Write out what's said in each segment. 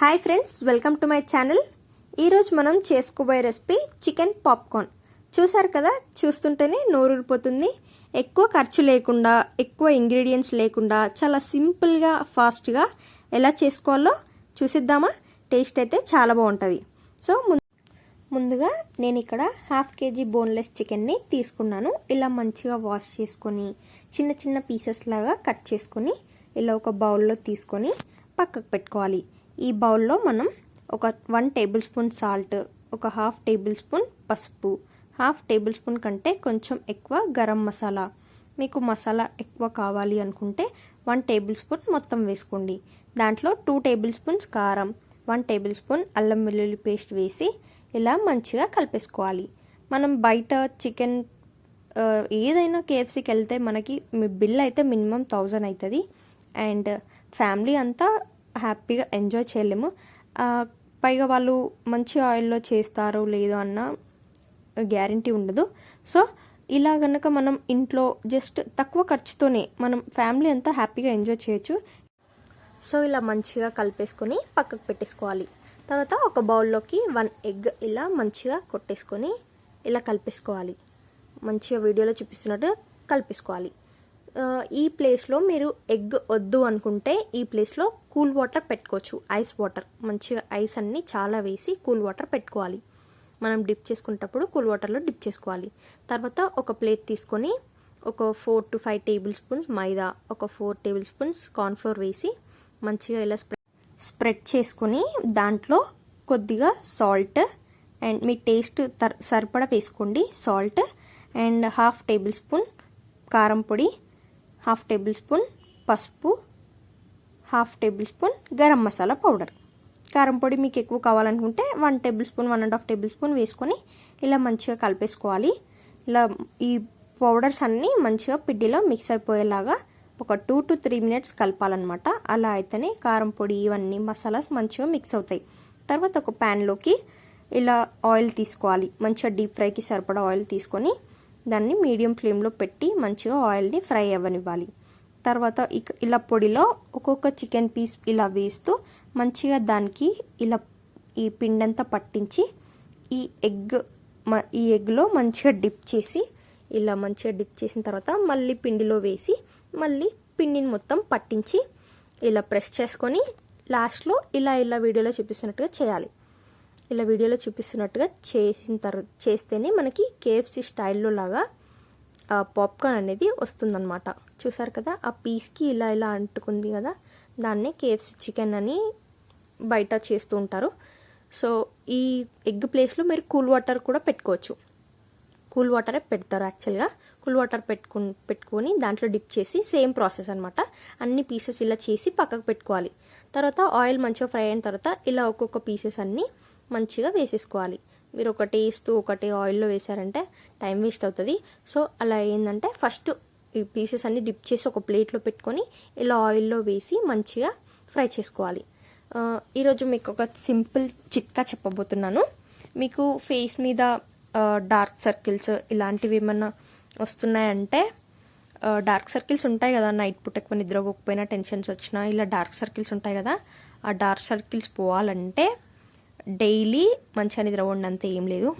Hi friends welcome to my channel. ఈరోజు మనం చేసుకోబోయే రెసిపీ చికెన్ పాప్కార్న్. చూసారు కదా చూస్తుంటేనే నోరూరిపోతుంది ఎక్కువ ఖర్చు లేకుండా ఎక్కువ ఇంగ్రీడియంట్స్ లేకుండా చాలా సింపుల్గా ఫాస్ట్గా ఎలా చేసుకోవాలో చూసిద్దామా? టేస్ట్ అయితే చాలా బాగుంటుంది. సో ముందుగా నేను ఇక్కడ హాఫ్ కేజీ బోన్లెస్ చికెన్ని తీసుకున్నాను. ఇలా మంచిగా వాష్ చేసుకొని చిన్న చిన్న పీసెస్ లాగా కట్ చేసుకొని ఇలా ఒక బౌల్లో తీసుకొని పక్కకు పెట్టుకోవాలి. ఈ బౌల్లో మనం ఒక వన్ టేబుల్ స్పూన్ సాల్ట్ ఒక హాఫ్ టేబుల్ స్పూన్ పసుపు హాఫ్ టేబుల్ స్పూన్ కంటే కొంచెం ఎక్కువ గరం మసాలా. మీకు మసాలా ఎక్కువ కావాలి అనుకుంటే వన్ టేబుల్ స్పూన్ మొత్తం వేసుకోండి. దాంట్లో టూ టేబుల్ స్పూన్స్ కారం వన్ టేబుల్ స్పూన్ అల్లం వెల్లుల్లి పేస్ట్ వేసి ఇలా మంచిగా కలిపేసుకోవాలి. మనం బయట చికెన్ ఏదైనా కేఎఫ్సీకి వెళ్తే మనకి బిల్ అయితే మినిమం థౌజండ్ అవుతుంది. అండ్ ఫ్యామిలీ అంతా హ్యాపీగా ఎంజాయ్ చేయలేము. పైగా వాళ్ళు మంచి ఆయిల్లో చేస్తారో లేదో అన్న గ్యారంటీ ఉండదు. సో ఇలా కనుక మనం ఇంట్లో జస్ట్ తక్కువ ఖర్చుతోనే మనం ఫ్యామిలీ అంతా హ్యాపీగా ఎంజాయ్ చేయొచ్చు. సో ఇలా మంచిగా కలిపేసుకొని పక్కకు పెట్టేసుకోవాలి. తర్వాత ఒక బౌల్లోకి వన్ ఎగ్ ఇలా మంచిగా కొట్టేసుకొని ఇలా కలిపేసుకోవాలి. మంచిగా వీడియోలో చూపిస్తున్నట్టు కలిపేసుకోవాలి. ఈ ప్లేస్లో మీరు ఎగ్ వద్దు అనుకుంటే ఈ ప్లేస్లో కూల్ వాటర్ పెట్టుకోవచ్చు. Ice water. మంచిగా ఐస్ అన్నీ చాలా వేసి కూల్ వాటర్ పెట్టుకోవాలి. మనం డిప్ చేసుకునేటప్పుడు కూల్ వాటర్లో డిప్ చేసుకోవాలి. తర్వాత ఒక ప్లేట్ తీసుకొని ఒక four to five tablespoons మైదా ఒక ఫోర్ టేబుల్ స్పూన్స్ కార్న్ఫ్లోర్ వేసి మంచిగా ఇలా స్ప్రెడ్ స్ప్రెడ్ చేసుకొని దాంట్లో కొద్దిగా సాల్ట్ అండ్ మీ టేస్ట్ సరిపడా వేసుకోండి. Salt and half tablespoon కారం పొడి హాఫ్ టేబుల్ స్పూన్ పసుపు half tablespoon garam masala powder. కారం పొడి మీకు ఎక్కువ కావాలనుకుంటే one tablespoon one and half tablespoon వేసుకొని ఇలా మంచిగా కలిపేసుకోవాలి. ఇలా ఈ పౌడర్స్ అన్నీ మంచిగా పిడ్డిలో మిక్స్ అయిపోయేలాగా ఒక టూ టు త్రీ మినిట్స్ కలపాలన్నమాట. అలా అయితేనే కారం పొడి ఇవన్నీ మసాలాస్ మంచిగా మిక్స్ అవుతాయి. తర్వాత ఒక ప్యాన్లోకి ఇలా ఆయిల్ తీసుకోవాలి. మంచిగా డీప్ ఫ్రైకి సరిపడా ఆయిల్ తీసుకొని దాన్ని మీడియం ఫ్లేమ్లో పెట్టి మంచిగా ఆయిల్ని ఫ్రై అవ్వనివ్వాలి. తర్వాత ఇలా పొడిలో ఒక్కొక్క చికెన్ పీస్ ఇలా వేస్తూ మంచిగా దానికి ఇలా ఈ పిండంతా పట్టించి ఈ ఎగ్ ఈ ఎగ్లో మంచిగా డిప్ చేసి ఇలా మంచిగా డిప్ చేసిన తర్వాత మళ్ళీ పిండిలో వేసి మళ్ళీ పిండిని మొత్తం పట్టించి ఇలా ప్రెస్ చేసుకొని లాస్ట్లో ఇలా ఇలా వీడియోలో చూపిస్తున్నట్టుగా చేయాలి. ఇలా వీడియోలో చూపిస్తున్నట్టుగా చేసిన తర్వాత చేస్తేనే మనకి కేఎఫ్సి స్టైల్లో లాగా పాప్కార్న్ అనేది వస్తుందన్నమాట. చూసారు కదా? ఆ పీస్కి ఇలా ఇలా అంటుకుంది కదా? దాన్నే కేఎఫ్సి చికెన్ అని బయట చేస్తూ ఉంటారు. సో ఈ ఎగ్ ప్లేస్లో మీరు కూల్ వాటర్ కూడా పెట్టుకోవచ్చు. కూల్ వాటరే పెడతారు యాక్చువల్గా. కూల్ వాటర్ పెట్టుకు పెట్టుకొని దాంట్లో డిప్ చేసి సేమ్ ప్రాసెస్ అనమాట అన్ని పీసెస్ ఇలా చేసి పక్కకు పెట్టుకోవాలి. తర్వాత ఆయిల్ మంచిగా ఫ్రై అయిన తర్వాత ఇలా ఒక్కొక్క పీసెస్ అన్నీ మంచిగా వేసేసుకోవాలి. మీరు ఒకటి వేస్తూ ఒకటి ఆయిల్లో వేసారంటే టైం వేస్ట్ అవుతుంది. సో అలా ఏంటంటే ఫస్ట్ ఈ పీసెస్ అన్ని డిప్ చేసి ఒక ప్లేట్లో పెట్టుకొని ఇలా ఆయిల్లో వేసి మంచిగా ఫ్రై చేసుకోవాలి. ఈరోజు మీకు ఒక సింపుల్ చిట్కా చెప్పబోతున్నాను. మీకు ఫేస్ మీద డార్క్ సర్కిల్స్ ఇలాంటివి ఏమన్నా వస్తున్నాయంటే డార్క్ సర్కిల్స్ ఉంటాయి కదా నైట్ పూట ఎక్కువ నిద్రపోకపోయినా టెన్షన్స్ వచ్చినా ఇలా డార్క్ సర్కిల్స్ ఉంటాయి కదా ఆ డార్క్ సర్కిల్స్ పోవాలంటే డైలీ మంచిగా నిద్రపోండి అంతే ఏం లేదు.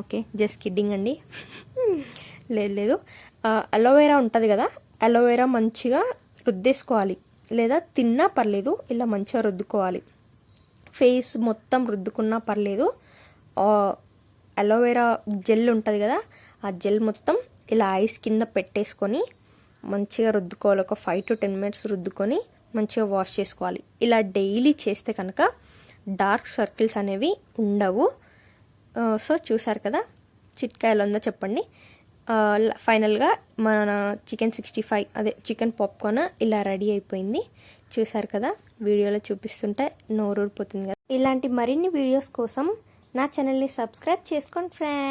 ఓకే జస్ట్ కిడ్డింగ్ అండి. లేదు లేదు. అలోవేరా ఉంటుంది కదా అలోవేరా మంచిగా రుద్దేసుకోవాలి. లేదా తిన్నా పర్లేదు ఇలా మంచిగా రుద్దుకోవాలి. ఫేస్ మొత్తం రుద్దుకున్నా పర్లేదు అలోవేరా జెల్ ఉంటుంది కదా ఆ జెల్ మొత్తం ఇలా ఐస్ కింద పెట్టేసుకొని మంచిగా రుద్దుకోవాలి. ఒక ఫైవ్ టు టెన్ మినిట్స్ రుద్దుకొని మంచిగా వాష్ చేసుకోవాలి. ఇలా డైలీ చేస్తే కనుక డార్క్ సర్కిల్స్ అనేవి ఉండవు. సో చూసారు కదా? చిట్కా ఎలా ఉందో చెప్పండి. ఫైనల్గా మన చికెన్ సిక్స్టీ ఫైవ్ అదే చికెన్ పాప్కార్న్ ఇలా రెడీ అయిపోయింది. చూసారు కదా? వీడియోలో చూపిస్తుంటే నోరూరిపోతుంది కదా? ఇలాంటి మరిన్ని వీడియోస్ కోసం నా ఛానల్ని సబ్స్క్రైబ్ చేసుకోండి ఫ్రెండ్.